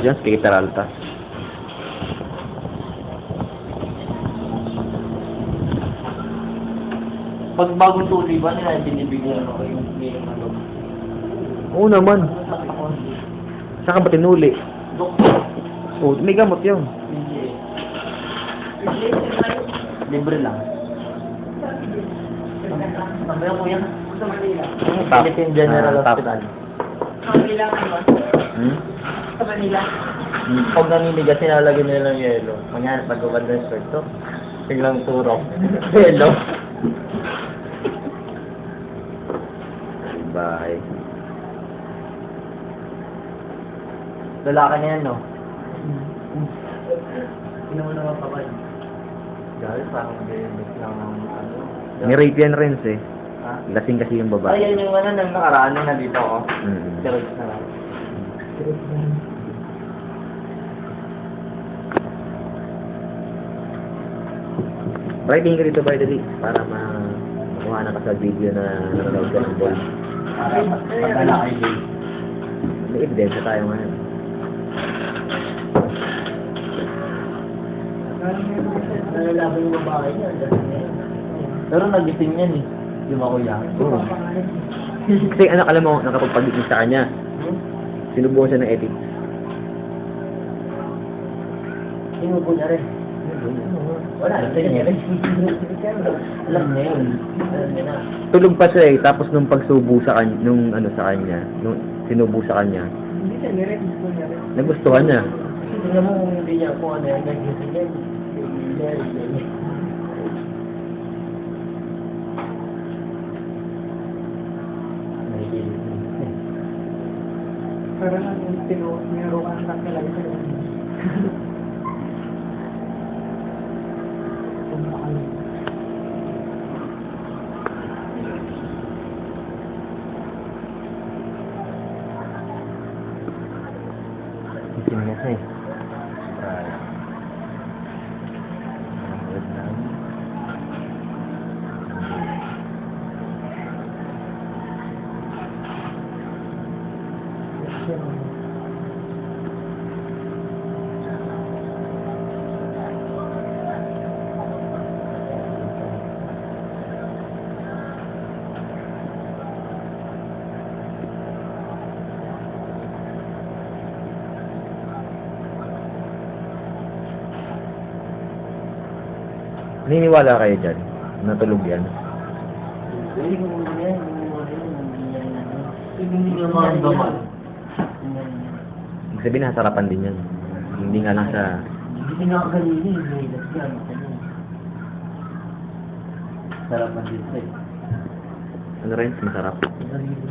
yan, skater alta. Pag bagong tuloy ba nila, binibigyan ako yung yung ano. Oo naman. Saka ba tinuli? Doktor. Oo, may gamot yun. Hindi. Libre lang. Sabi ko yan. Sa Manila. Philippine General Ah. Hospital. Manila ngayon. Hmm? Sa Manila. Pag naninigas, sinalagyan nila ng yelo. Kunyari, pag gumanda yung to, biglang turok. Yelo. Bahay. Lalaki na yan, no? Hindi mo naman kapal. Dahil parang ganyan lang ang ano. Ni-rape yan Renz eh. Ha? Lasing kasi yung babae. Ayan yung ano nang nakaraan nung nandito ako. Mm. Direct na lang. Bray, tingin ka dito, Bray, dali. Para ma makuha na ka sa video na nanonood ka ng ball. Para pagdala kay Jay. May ebidensya tayo ngayon. Nalalaban yung babae niya. Pero nagising yan eh. Di ba kuya? Oo. Kasi anak, alam mo, nakapagpagdating sa kanya. Sinubukan siya ng ethics. Sinubo na rin. Wala, ito niya rin. Alam niya yun. Niya na. Tulog pa siya eh, tapos nung pagsubo sa kanya, nung ano sa kanya, nung sinubo sa kanya, Hindi siya nire, gusto niya rin. nagustuhan niya. Tingnan mo kung hindi niya kung ano yan. Nagising yan. Pero nang tinu, nirukan ka talaga sa Gising niya siya eh. Naniniwala kayo dyan? Natulog yan? Hindi. Hindi niya maramdaman. Ibig sabihin, nasa harapan din yan. Hindi nga lang siya... Hindi nga kanina eh. May yan. Sarapan din siya eh. Ano rin? Masarap. Sarili